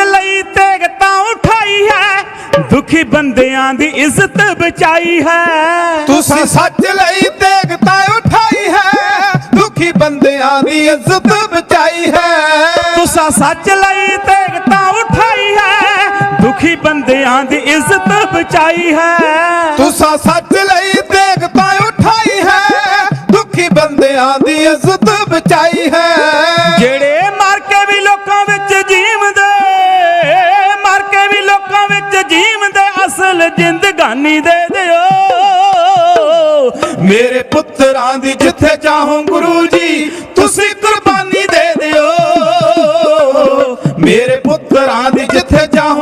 ਲਈ ਤੇਗ ਤਾਂ ਉਠਾਈ ਹੈ। ਦੁਖੀ ਬੰਦਿਆਂ ਦੀ ਇੱਜ਼ਤ ਬਚਾਈ ਹੈ। ਤੁਸੀਂ ਸੱਚ ਲਈ ਤੇਗ ਤਾਂ ਉਠਾਈ ਹੈ। ਦੁਖੀ ਬੰਦਿਆਂ ਦੀ ਇੱਜ਼ਤ ਬਚਾਈ ਹੈ। ਤੁਸੀਂ ਸੱਚ ਲਈ ਤੇਗ ਤਾਂ ਉਠਾਈ ਹੈ। ਦੁਖੀ ਬੰਦਿਆਂ ਦੀ ਇੱਜ਼ਤ ਬਚਾਈ ਹੈ। ਤੁਸੀਂ ਸੱਚ ਲਈ ਤੇਗ ਤਾਂ ਉਠਾਈ ਹੈ। ਦੁਖੀ ਬੰਦਿਆਂ ਦੀ ਇੱਜ਼ਤ ਬਚਾਈ ਹੈ। ਅਸਲ ਜ਼ਿੰਦਗਾਨੀ ਦੇ ਦਿਓ। ਮੇਰੇ ਪੁੱਤਰਾਂ ਦੀ ਜਿੱਥੇ ਚਾਹੋ ਗੁਰੂ ਜੀ, ਤੁਸੀਂ ਕੁਰਬਾਨੀ ਦੇ ਦਿਓ। ਮੇਰੇ ਪੁੱਤਰਾਂ ਦੀ ਜਿੱਥੇ ਚਾਹੋ